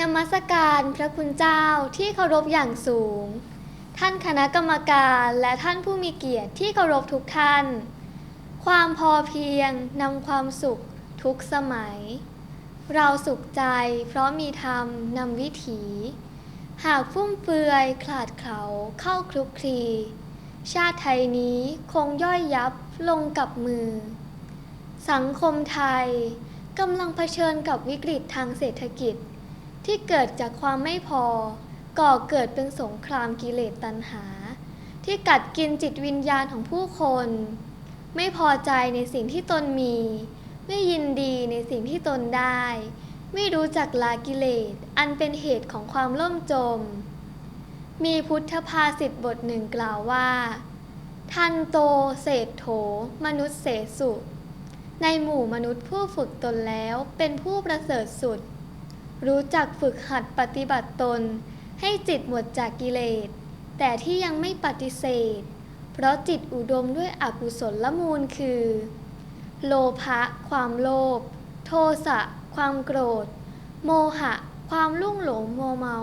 นมัสการพระคุณเจ้าที่เคารพอย่างสูง ท่านคณะกรรมการและท่านผู้มีเกียรติที่เคารพทุกท่าน ความพอเพียงนำความสุขทุกสมัย เราสุขใจเพราะมีธรรมนำวิถี หากฟุ่มเฟือยขลาดเขาเข้าคลุกคลี ชาติไทยนี้คงย่อยยับลงกับมือ สังคมไทยกำลังเผชิญกับวิกฤตทางเศรษฐกิจ ที่เกิดจากความไม่พอ ก่อเกิดเป็นสงครามกิเลสตัณหา ที่กัดกินจิตวิญญาณของผู้คน ไม่พอใจในสิ่งที่ตนมี ไม่ยินดีในสิ่งที่ตนได้ ไม่รู้จักลากิเลส อันเป็นเหตุของความล่มจม มีพุทธภาษิตบทหนึ่งกล่าวว่า ทันโตเศษโถ มนุษย์เสสุ ในหมู่มนุษย์ผู้ฝึกตนแล้วเป็นผู้ประเสริฐสุด รู้จักฝึกหัดปฏิบัติตน ให้จิตหมดจากกิเลส แต่ที่ยังไม่ปฏิเสธ เพราะจิตอุดมด้วยอกุศลละมูลคือ โลภะความโลภ โทสะความโกรธ โมหะ ความลุ่งหลงโมวเมา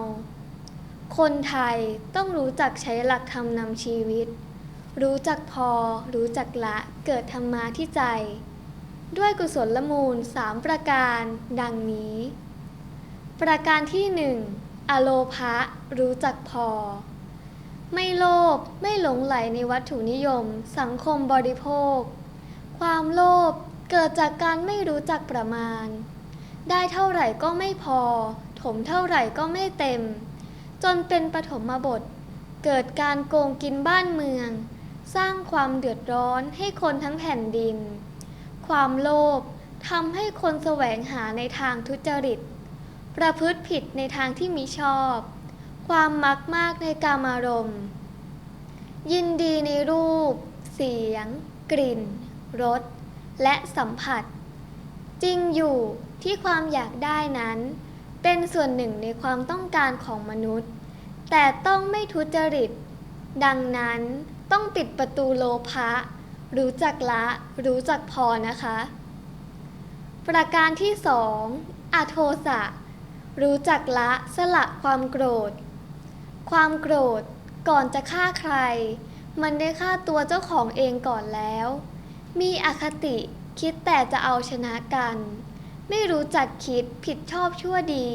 คนไทยต้องรู้จักใช้หลักธรรมนำชีวิต รู้จักพอ รู้จักละเกิดธรรมาที่ใจ ด้วยกุศลละมูลสามประการ ดังนี้ ประการที่หนึ่งอโลภะรู้จักพอ ไม่โลภไม่หลงไหลในวัตถุนิยม สังคมบริโภค ความโลภเกิดจากการไม่รู้จักประมาณ ได้เท่าไหร่ก็ไม่พอ ถมเท่าไหร่ก็ไม่เต็ม จนเป็นปฐมบท เกิดการโกงกินบ้านเมือง สร้างความเดือดร้อนให้คนทั้งแผ่นดิน ความโลภทำให้คนแสวงหาในทางทุจริต ประพฤติผิดในทางที่มิชอบ ความมักมากในกามารมณ์ยินดีในรูป เสียง กลิ่น รส และสัมผัส จริงอยู่ที่ความอยากได้นั้น เป็นส่วนหนึ่งในความต้องการของมนุษย์ แต่ต้องไม่ทุจริต ดังนั้นต้องปิดประตูโลภะ รู้จักละ รู้จักพอนะคะ ประการที่สองอโทสะ รู้จักละสละความโกรธ ความโกรธก่อนจะฆ่าใคร มันได้ฆ่าตัวเจ้าของเองก่อนแล้ว มีอคติคิดแต่จะเอาชนะกัน ไม่รู้จักคิดผิดชอบชั่วดี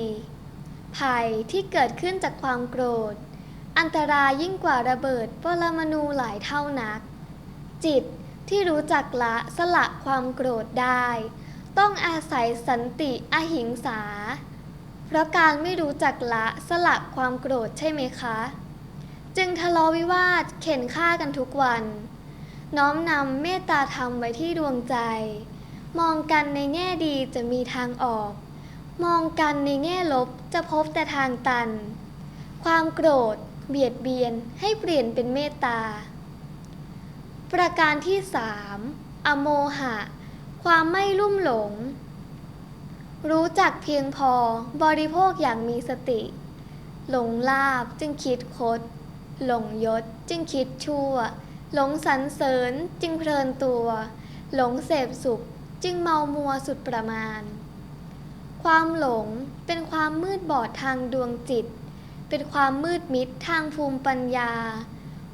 ภัยที่เกิดขึ้นจากความโกรธ อันตรายยิ่งกว่าระเบิดปรมาณูหลายเท่านัก จิตที่รู้จักละสละความโกรธได้ ต้องอาศัยสันติอหิงสา เพราะการไม่รู้จักละสละความโกรธใช่ไหมคะ จึงทะเลาะวิวาทเข็นฆ่ากันทุกวัน น้อมนำเมตตาธรรมไว้ที่ดวงใจ มองกันในแง่ดีจะมีทางออก มองกันในแง่ลบจะพบแต่ทางตัน ความโกรธ เบียดเบียนให้เปลี่ยนเป็นเมตตา ประการที่สามอโมหะ ความไม่ลุ่มหลง รู้จักเพียงพอบริโภคอย่างมีสติ หลงลาบจึงคิดคด หลงยศจึงคิดชั่ว หลงสรรเสริญจึงเพลินตัว หลงเสพสุขจึงเมามัวสุดประมาณ ความหลงเป็นความมืดบอดทางดวงจิต เป็นความมืดมิดทางภูมิปัญญา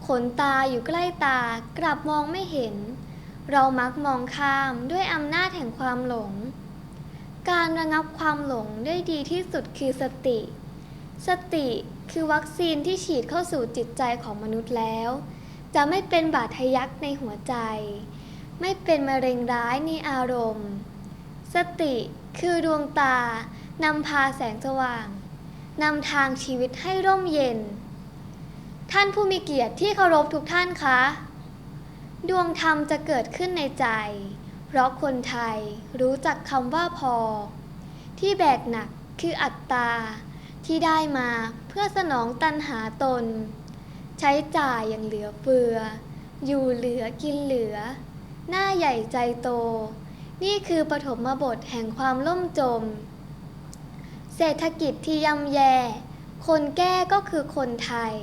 ขนตาอยู่ใกล้ตากลับมองไม่เห็น เรามักมองข้ามด้วยอำนาจแห่งความหลง การระงับความหลงได้ดีที่สุดคือสติ สติคือวัคซีนที่ฉีดเข้าสู่จิตใจของมนุษย์แล้ว จะไม่เป็นบาดทะยักในหัวใจ ไม่เป็นมะเร็งร้ายในอารมณ์ สติคือดวงตานำพาแสงสว่าง นำทางชีวิตให้ร่มเย็น ท่านผู้มีเกียรติที่เคารพทุกท่านคะ ดวงธรรมจะเกิดขึ้นในใจ เพราะคนไทยรู้จักคำว่าพอ ที่แบกหนักคืออัตตา ที่ได้มาเพื่อสนองตันหาตน ใช้จ่ายอย่างเหลือเฟือ อยู่เหลือกินเหลือ หน้าใหญ่ใจโต นี่คือปฐมบทแห่งความล่มจม เศรษฐกิจที่ย่ำแย่ คนแก้ก็คือคนไทย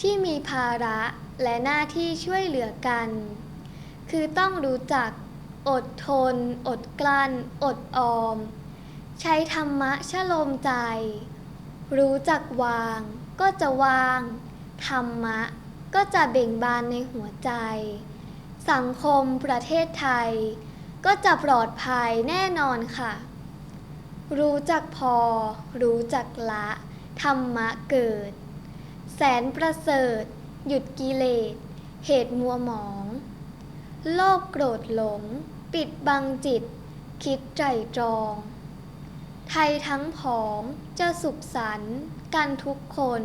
ที่มีภาระและหน้าที่ช่วยเหลือกัน คือต้องรู้จัก อดทน อดกลั้น อดออม ใช้ธรรมะชะลมใจ รู้จักวางก็จะวาง ธรรมะก็จะเบ่งบานในหัวใจ สังคมประเทศไทย ก็จะปลอดภัยแน่นอนค่ะ รู้จักพอ รู้จักละ ธรรมะเกิด แสนประเสริฐ หยุดกิเลส เหตุมัวหมอง โลภโกรธหลง ปิดบังจิต คิดใจจอง ไทยทั้งผองจะสุขสันต์กันทุกคน